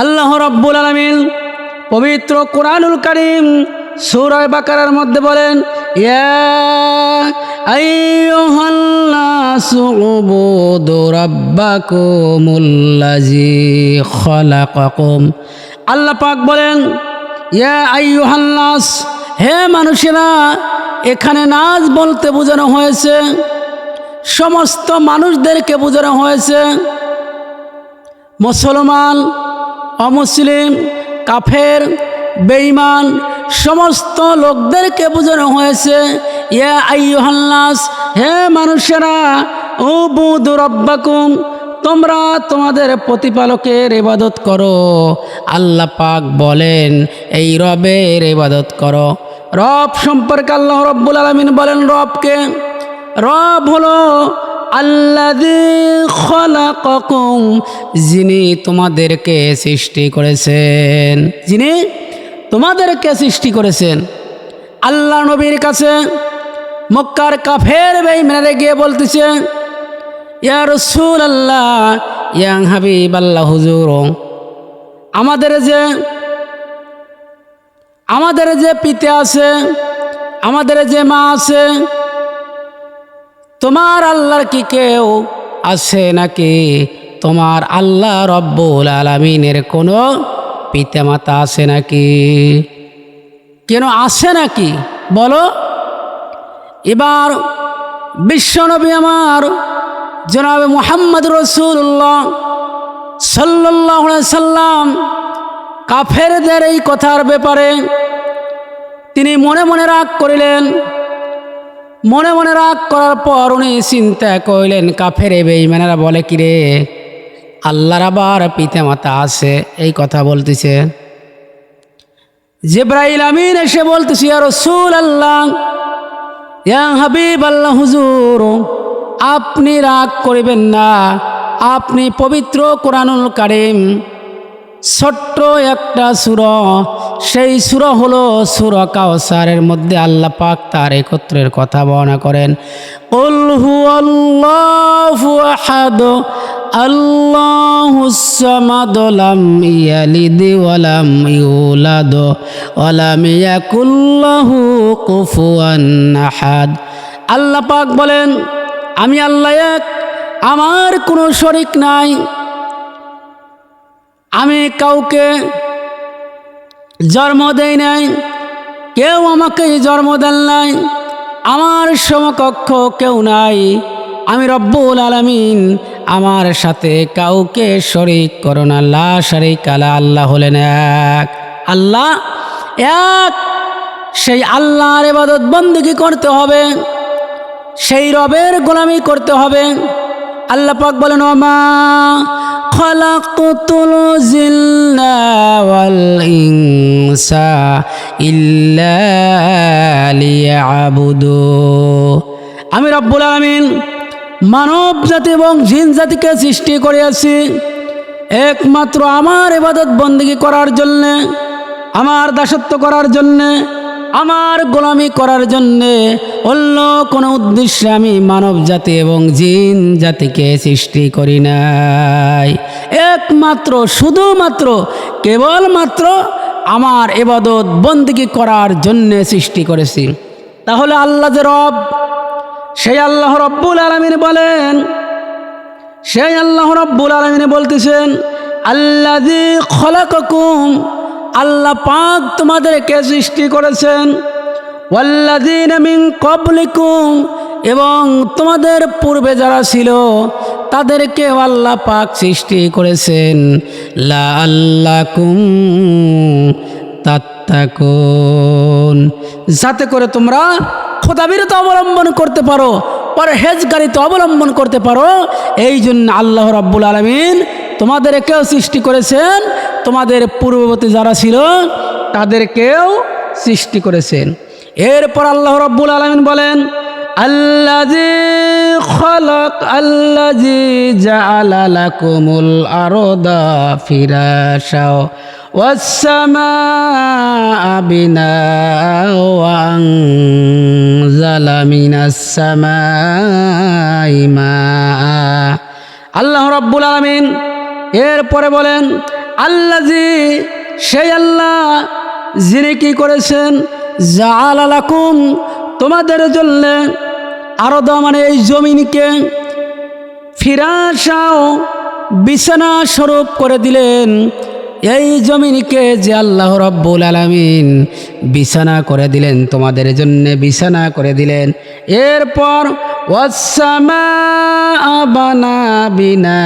আল্লাহ রব্বুল আলমিন পবিত্র কোরআনুল করিম সুরায় বাকারার মধ্যে বলেন আল্লাহ পাক বলেন, ইয়া হে মানুষেরা, এখানে নাচ বলতে বোঝানো হয়েছে, সমস্ত মানুষদেরকে বোঝানো হয়েছে, মুসলমান অমুসলিম, কাফের, বেঈমান সমস্ত লোকদেরকে বোঝানো হয়েছে, ইয়া আইয়ুহান্নাস, হে মানুষেরা ও বুধু রব্বাকুম, তোমরা তোমাদের প্রতিপালকের ইবাদত করো। আল্লাহ পাক বলেন, এই রবের ইবাদত করো। রব সম্পর্কে আল্লাহ রব্বুল আলমিন বলেন রবকে। রব হলো খলাকাকুম, যিনি তোমাদেরকে সৃষ্টি করেছেন। যিনি তোমাদেরকে সৃষ্টি করেছেন। আল্লাহ নবীর কাছে মক্কার কাফের বেঈমানরা গিয়ে বলতেছে, ইয়া রসুল আল্লাহ ইয়াং হাবিব আল্লাহ হুজুর, আমাদের যে আমাদের যে পিতে আছে, আমাদের যে মা আছে তোমার আল্লাহর কি কেউ আছে নাকি? তোমার আল্লাহ রব্বুল আলমিনের কোনো পিতামাতা আছে নাকি? কেন আছে নাকি? বলো। এবার বিশ্বনবী আমার জনাবে মোহাম্মদ রসুল্লাহ সাল্লাহ সাল্লাম কাফেরদের এই কথার ব্যাপারে তিনি মনে মনে রাগ করিলেন। মনে মনে রাগ করার পর উনি চিন্তা করিলেন, কাফের বেইমানেরা বলে কি রে আল্লাহর আবার পিতা মাতা আছে। এই কথা বলতেছে। জেব্রাইল আমিন এসে বলতেছি আর রসুল আল্লাহ ইয়া হাবিব আল্লাহ হুজুর, আপনি রাগ করিবেন না। আপনি পবিত্র কোরআনুল কারিম, ছোট্ট একটা সুর সেই সুর হলো সুর কাউসারের মধ্যে আল্লাহ পাক তার একত্রের কথা বর্ণনা করেন। উলহু আল্লাহু আহাদ, আল্লাহুস সামাদ লাম ইয়ালিদ ওয়ালাম ইউলাদ ওয়ালাম ইয়াকুল লাহু কুফুয়ান আহাদ। আল্লাহ পাক বলেন, আমি আল্লাহ এক, আমার কোনো শরিক নাই। আমি কাউকে জন্ম দেয় নাই, কেউ আমাকে জন্ম দেন নাই, আমার সমকক্ষ কেউ নাই। আমি রব্বুল আলমিন আমার সাথে কাউকে শরিক করো না, লা শরিক আলা, আল্লাহ হলেন এক। আল্লাহ এক। সেই আল্লাহর এবাদত বন্দিগি করতে হবে, সেই রবের গোলামি করতে হবে। আল্লাহ পাক বলেন ওমা খলাকুতুল ওয়াল আমি রব্বুল আলামিন মানব জাতি এবং জিন জাতিকে সৃষ্টি করিয়াছি। একমাত্র আমার ইবাদত বন্দিগি করার জন্যে, আমার দাসত্ব করার জন্যে, আমার গোলামি করার জন্যে অন্য কোনো উদ্দেশ্যে আমি মানব জাতি এবং জিন জাতিকে সৃষ্টি করি নাই। একমাত্র, শুধুমাত্র, কেবলমাত্র আমার এবাদত বন্দিগি করার জন্যে সৃষ্টি করেছি। তাহলে আল্লাহ যে রব, সেই আল্লাহ রব্বুল আলমিন বলেন, সেই আল্লাহ রব্বুল আলমিন বলতেছেন আল্লাহ খলাকুম আল্লাহ পাক তোমাদেরকে সৃষ্টি করেছেন। ওয়াল্লাদিন মিন কবলিকুম এবং তোমাদের পূর্বে যারা ছিল তাদেরকে আল্লাহ পাক সৃষ্টি করেছেন। লা আল্লাকুম তাত্তাকুন। যাতে করে তোমরা খোদাবিরত অবলম্বন করতে পারো, পরহেজগারিতে অবলম্বন করতে পারো এই জন্য আল্লাহ রাব্বুল আলমিন তোমাদেরকেও সৃষ্টি করেছেন। তোমাদের পূর্ববর্তী যারা ছিল, তাদেরকেও সৃষ্টি করেছেন। এরপর আল্লাহ রব্বুল আলমিন বলেন আল্লাজি খলক আল্লাজি জালালাকুমুল আরদা ফিরাশাও والسماء بناء وأنزل من السماء ماء আল্লাহ রব্বুল আলমিন এরপরে বলেন আল্লাজি সেই আল্লাহ যিনি কি করেছেন জাল আলাকুম তোমাদের জন্য আরও মানে এই জমিনকে ফিরাসাও বিছানা স্বরূপ করে দিলেন। এই জমিনকে যে আল্লাহ রব্বুল আলামিন বিছানা করে দিলেন, তোমাদের জন্য বিছানা করে দিলেন। এরপর বানা বিনা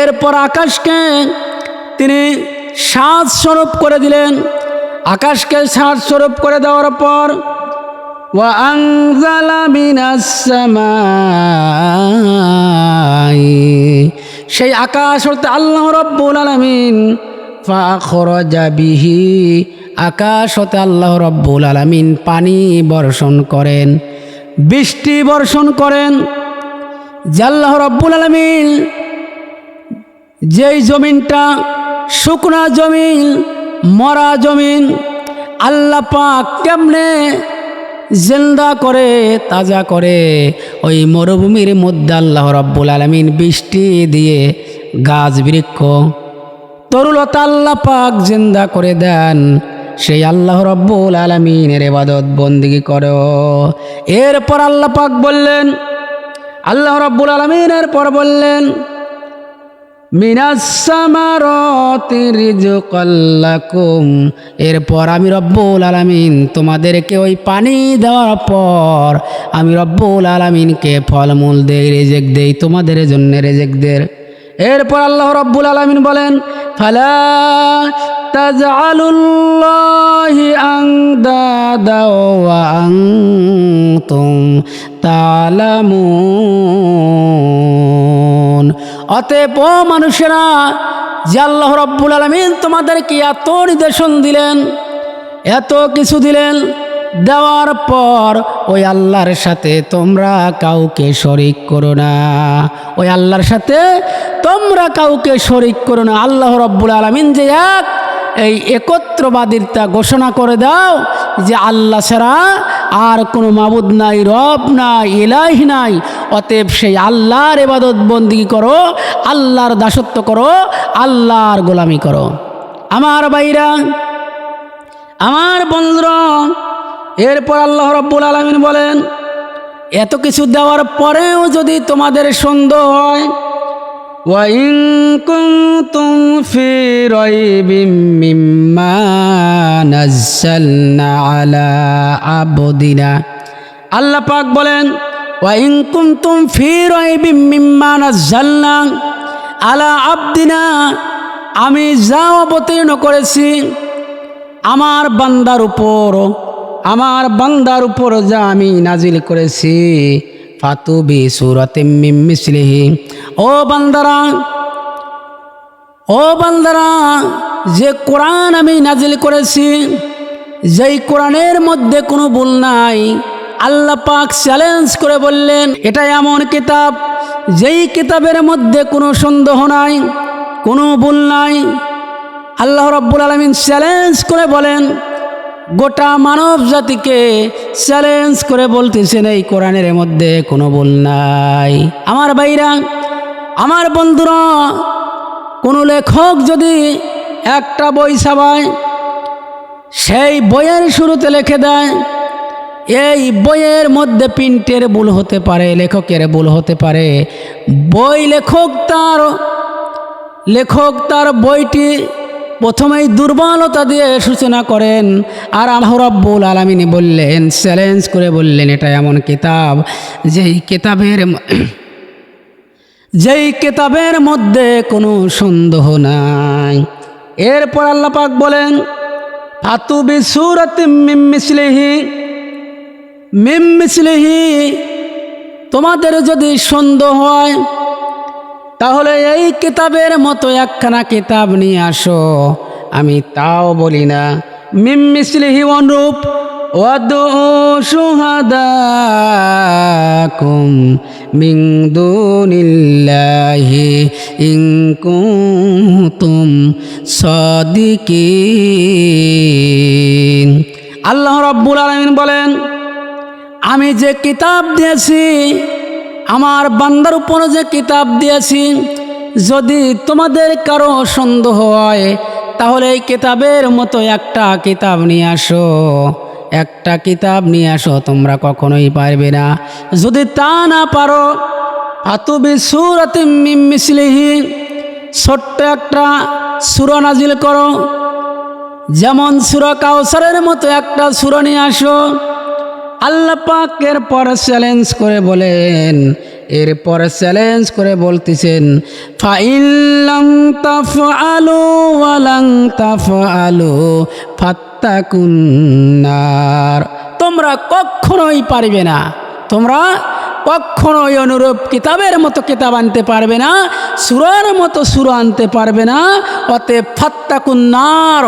এরপর আকাশকে তিনি সাজ স্বরূপ করে দিলেন। আকাশকে সাজ স্বরূপ করে দেওয়ার পর وأنزل من السماء সেই আকাশ হতে আল্লাহ রব্বুল আলমিন ফাখরজা বিহি আকাশ হতে আল্লাহ রব্বুল আলমিন পানি বর্ষণ করেন বৃষ্টি বর্ষণ করেন যে আল্লাহ রব্বুল আলমিন যেই জমিনটা শুকনা জমিন মরা জমিন আল্লাহ পাক কেমনে জিন্দা করে, তাজা করে, ওই মরুভূমির মধ্যে আল্লাহ রব্বুল আলমিন বৃষ্টি দিয়ে গাছ বৃক্ষ, তরুলতা আল্লাহ পাক জিন্দা করে দেন। সেই আল্লাহ রব্বুল আলমিনের এবাদত বন্দিগি করো। এরপর আল্লাহ পাক বললেন, আল্লাহ রব্বুল আলমিনের পর বললেন এরপর আমি রব্বুল আলামিন তোমাদেরকে ওই পানি দেওয়ার পর আমি রব্বুল আলামিনকে ফলমূল দেই, রেজেক দেই, তোমাদের জন্য রেজেকদের এরপর আল্লাহ রব্বুল আলামিন বলেন, ফালা তাজআলুল্লাহি আংদাদা ওয়া আনতুম তালামুন। অতএব ও মানুষেরা, যে আল্লাহ রব্বুল আলমিন তোমাদেরকে এত নির্দেশন দিলেন, এত কিছু দিলেন, দেওয়ার পর ওই আল্লাহর সাথে তোমরা কাউকে শরিক করো না। ওই আল্লাহর সাথে তোমরা কাউকে শরিক করো না। আল্লাহ রব্বুল আলমিন যে এক, এই একত্রবাদিতা ঘোষণা করে দাও যে আল্লাহ ছাড়া আর কোনো মাবুদ নাই, রব নাই এলাহ নাই। অতএব সেই আল্লাহর এবাদত বন্দি করো, আল্লাহর দাসত্ব করো, আল্লাহর গোলামি করো। আমার বাইরা আমার বন্ধুরা, এরপর আল্লাহ রব্বুল আলমিন বলেন, এত কিছু দেওয়ার পরেও যদি তোমাদের সন্দেহ হয় وإن كنتم في ريب مما نزلنا على عبدنا আল্লাহ পাক বলেন ওয়াইন কুনতুম ফি রাইবিম মিম্মা নাযালনা আলা আবদিনা আমি যা অবতীর্ণ করেছি আমার বান্দার উপর আমার বান্দার উপর যা আমি নাজিল করেছি ফাতুবি সুরাতে মিসলিহি। ও বান্দারা ও বান্দারা, যে কোরআন আমি নাজিল করেছি, যেই কোরআনের মধ্যে কোনো ভুল নাই, আল্লাহ পাক চ্যালেঞ্জ করে বললেন, এটা এমন কিতাব, যেই কিতাবের মধ্যে কোনো সন্দেহ নাই, কোনো ভুল নাই। আল্লাহ রব্বুল আলমিন চ্যালেঞ্জ করে বলেন গোটা মানব জাতিকে চ্যালেঞ্জ করে বলতেছেন, এই কোরআনের মধ্যে কোনো ভুল নাই। আমার বাইরা আমার বন্ধুরা, কোনো লেখক যদি একটা বই ছাপায়, সেই বইয়ের শুরুতে লেখে দেয়, এই বইয়ের মধ্যে প্রিন্টের ভুল হতে পারে, লেখকের ভুল হতে পারে। বই লেখক তার লেখক তার বইটি প্রথমেই দুর্বলতা দিয়ে সূচনা করেন, আর আল্লাহ রাব্বুল আলমিনী বললেন চ্যালেঞ্জ করে বললেন, এটা এমন কিতাব, যেই কিতাবের যেই কিতাবের মধ্যে কোনো সন্দেহ নাই। এরপর আল্লাপাক বলেন ফাতু বিসুরাত মিম মিসলিহি মিম মিসলিহি, তোমাদের যদি সন্দেহ হয় তাহলে এই কিতাবের মতো একখানা কিতাব নিয়ে আসো। আমি তাও বলি না। মিম মিসলিহি অনুরূপ আল্লাহ রাব্বুল আলামিন বলেন, আমি যে কিতাব দিয়েছি আমার বান্দার উপরে যে কিতাব দিয়েছি, যদি তোমাদের কারও সন্দেহ হয়, তাহলে এই কিতাবের মতো একটা কিতাব নিয়ে আসো। একটা কিতাব নিয়ে আসো, তোমরা কখনোই পারবে না। যদি তা না পারো, আতুবি সুরাতে মিসলিহি, ছোট্ট একটা সুরা নাজিল করো। যেমন সুরা কাউসারের মতো একটা সুরা নিয়ে আসো। আল্লাহ পাকের পর চ্যালেঞ্জ করে বলেন, এরপর চ্যালেঞ্জ করে বলতেছেন ফাইল্লাম তাফ আলু ওয়ালাং তাফ আলু ফাত্তাকুন্নার তোমরা কখনোই পারবে না। তোমরা কখনোই অনুরূপ কিতাবের মতো কিতাব আনতে পারবে না, সুরার মতো সুর আনতে পারবে না অতে ফাত্তাকুন্নার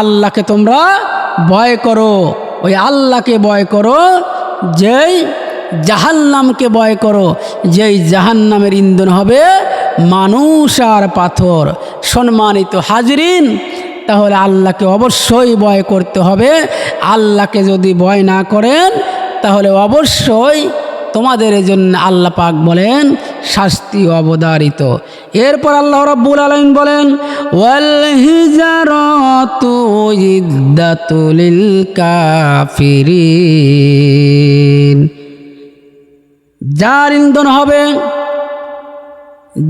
আল্লাহকে তোমরা ভয় করো। ওই আল্লাহকে ভয় করো, যেই জাহান্নামকে ভয় করো। যেই জাহান্নামের ইন্ধন হবে মানুষ আর পাথর। সম্মানিত হাজরিন, তাহলে আল্লাহকে অবশ্যই ভয় করতে হবে। আল্লাহকে যদি ভয় না করেন, তাহলে অবশ্যই তোমাদের জন্য আল্লাহ পাক বলেন শাস্তি অবদারিত এরপর আল্লাহ রব্বুল আলমিন বলেন যার ইন্ধন হবে,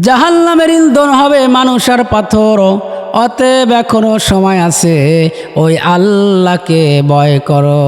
জাহান্নামের ইন্ধন হবে মানুষ আর পাথর। অতএব এখনও সময় আছে, ওই আল্লাহকে ভয় করো।